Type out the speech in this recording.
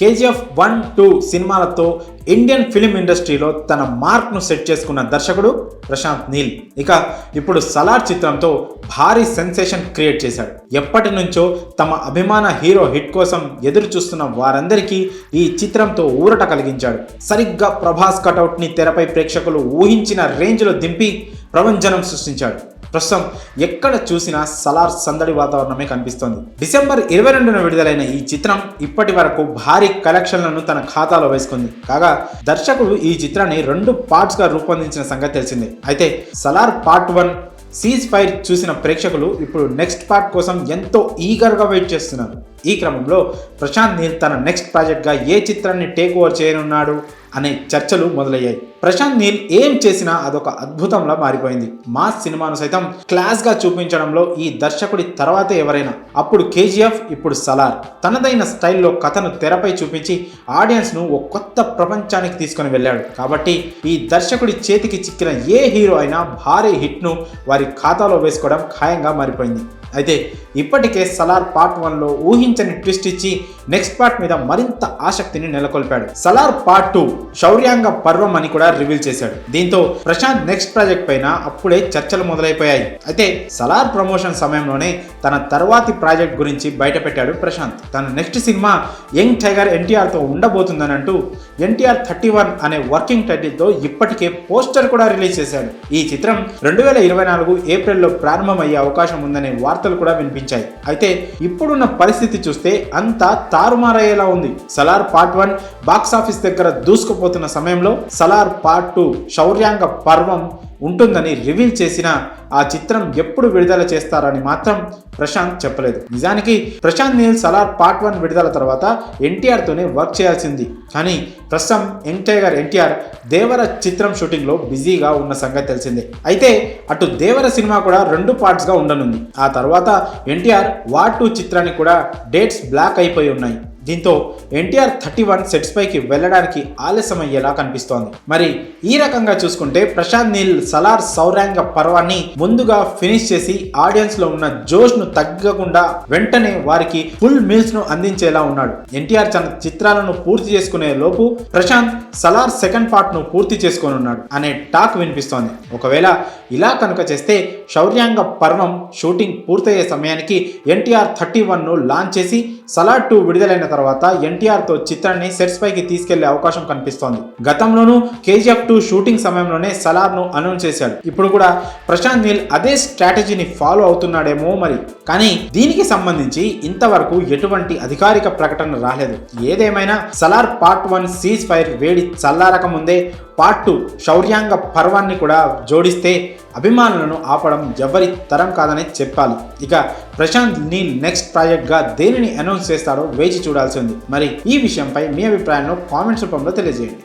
KGF one two సినిమాలతో Indian film ఇండస్ట్రీలో తన మార్క్ను సెట్ చేసుకున్న దర్శకుడు ప్రశాంత్ నీల్. ఇక ఇప్పుడు సలార్ చిత్రంతో భారీ సెన్సేషన్ క్రియేట్ చేశాడు. ఎప్పటి నుంచో తమ అభిమాన హీరో హిట్ కోసం ఎదురు చూస్తున్న వారందరికీ ఈ చిత్రంతో ఊరట కలిగించాడు. సరిగ్గా ప్రభాస్ కటౌట్ని తెరపై ప్రేక్షకులు ఊహించిన రేంజ్లో దింపి ప్రవంజనం సృష్టించాడు. ప్రస్తుతం ఎక్కడ చూసినా సలార్ సందడి వాతావరణమే కనిపిస్తోంది. డిసెంబర్ ఇరవై రెండున విడుదలైన ఈ చిత్రం ఇప్పటి వరకు భారీ కలెక్షన్లను తన ఖాతాలో వేసుకుంది. కాగా దర్శకుడు ఈ చిత్రాన్ని రెండు పార్ట్స్గా రూపొందించిన సంగతి తెలిసిందే. అయితే Salaar part one ceasefire చూసిన ప్రేక్షకులు ఇప్పుడు నెక్స్ట్ పార్ట్ కోసం ఎంతో ఈగర్గా వెయిట్ చేస్తున్నారు. ఈ క్రమంలో ప్రశాంత్ నీల్ తన నెక్స్ట్ ప్రాజెక్ట్గా ఏ చిత్రాన్ని టేక్ ఓవర్ చేయనున్నాడు? అనే చర్చలు మొదలయ్యాయి. ప్రశాంత్ నీల్ ఏం చేసినా అదొక అద్భుతంలా మారిపోయింది. మాస్ సినిమాను సైతం క్లాస్గా చూపించడంలో ఈ దర్శకుడి తర్వాతే ఎవరైనా. అప్పుడు కేజీఎఫ్ ఇప్పుడు సలార్. తనదైన స్టైల్లో కథను తెరపై చూపించి ఆడియన్స్ను ఓ కొత్త ప్రపంచానికి తీసుకొని వెళ్ళాడు. కాబట్టి ఈ దర్శకుడి చేతికి చిక్కిన ఏ హీరో అయినా భారీ హిట్ను వారి ఖాతాలో వేసుకోవడం ఖాయంగా మారిపోయింది. అయితే ఇప్పటికే సలార్ పార్ట్ వన్లో ఊహించని ట్విస్ట్ ఇచ్చి నెక్స్ట్ పార్ట్ మీద మరింత ఆసక్తిని నెలకొల్పాడు. సలార్ పార్ట్ టూ శౌర్యాంగ పర్వం అని కూడా రివీల్ చేశాడు. దీంతో ప్రశాంత్ నెక్స్ట్ ప్రాజెక్ట్ పైన అప్పుడే చర్చలు మొదలైపోయాయి. అయితే సలార్ ప్రమోషన్ సమయంలోనే తన తర్వాతి ప్రాజెక్ట్ గురించి బయటపెట్టాడు ప్రశాంత్. తన నెక్స్ట్ సినిమా యంగ్ టైగర్ ఎన్టీఆర్తో ఉండబోతుందని అంటూ ఎన్టీఆర్ థర్టీ వన్ అనే వర్కింగ్ టైటిల్తో ఇప్పటికే పోస్టర్ కూడా రిలీజ్ చేశాడు. ఈ చిత్రం రెండు వేల ఇరవై నాలుగు ఏప్రిల్లో ప్రారంభమయ్యే అవకాశం ఉందనే వార్తలు కూడా వినిపించాయి. అయితే ఇప్పుడున్న పరిస్థితి చూస్తే అంతా తారుమారయ్యేలా ఉంది. Salaar part one box office దగ్గర దూసుకుపోతున్న సమయంలో సలార్ పార్ట్ టూ శౌర్యాంగ పర్వం ఉంటుందని రివీల్ చేసిన ఆ చిత్రం ఎప్పుడు విడుదల చేస్తారని మాత్రం ప్రశాంత్ చెప్పలేదు. నిజానికి ప్రశాంత్ నీల్ సలార్ పార్ట్ వన్ విడుదల తర్వాత ఎన్టీఆర్తోనే వర్క్ చేయాల్సింది. కానీ ప్రస్తుతం యంగ్ టైగర్ ఎన్టీఆర్ దేవర చిత్రం షూటింగ్లో బిజీగా ఉన్న సంగతి తెలిసిందే. అయితే అటు దేవర సినిమా కూడా రెండు పార్ట్స్గా ఉండనుంది. ఆ తర్వాత ఎన్టీఆర్ వార్ టూ చిత్రానికి కూడా డేట్స్ బ్లాక్ అయిపోయి ఉన్నాయి. దీంతో ఎన్టీఆర్ థర్టీ వన్ సెట్స్ పైకి వెళ్ళడానికి ఆలస్యం అయ్యేలా కనిపిస్తోంది. మరి ఈ రకంగా చూసుకుంటే ప్రశాంత్ నీల్ సలార్ సౌరాంగ పర్వాన్ని ముందుగా ఫినిష్ చేసి ఆడియన్స్లో ఉన్న జోష్ను తగ్గకుండా వెంటనే వారికి ఫుల్ మీల్స్ను అందించేలా ఉన్నాడు. ఎన్టీఆర్ తన చిత్రాలను పూర్తి చేసుకునే లోపు ప్రశాంత్ సలార్ సెకండ్ పార్ట్ను పూర్తి చేసుకొని ఉన్నాడు అనే టాక్ వినిపిస్తోంది. ఒకవేళ ఇలా కనుక చేస్తే శౌర్యాంగ పర్వం షూటింగ్ పూర్తయ్యే సమయానికి ఎన్టీఆర్ థర్టీ వన్ను లాంచ్ చేసి సలార్ టూ విడుదలైన తర్వాత ఎన్టీఆర్తో చిత్రాన్ని సెట్స్ పైకి తీసుకెళ్ళే అవకాశం కనిపిస్తోంది. గతంలోనూ కేజీఎఫ్ టూ షూటింగ్ సమయంలోనే సలార్ను అనౌన్స్ చేశాడు. ఇప్పుడు కూడా ప్రశాంత్ నీల్ అదే స్ట్రాటజీని ఫాలో అవుతున్నాడేమో మరి. కానీ దీనికి సంబంధించి ఇంతవరకు ఎటువంటి అధికారిక ప్రకటన రాలేదు. ఏదేమైనా Salaar part one ceasefire వేడి చల్లారక ముందే పార్ట్ టూ శౌర్యాంగ పర్వాన్ని కూడా జోడిస్తే అభిమానులను ఆపడం ఎవరి తరం కాదని చెప్పాలి. ఇక ప్రశాంత్ నీల్ నెక్స్ట్ ప్రాజెక్ట్గా దేనిని అనౌన్స్ చేస్తాడో వేచి చూడాల్సి ఉంది. మరి ఈ విషయంపై మీ అభిప్రాయాలను కామెంట్స్ రూపంలో తెలియజేయండి.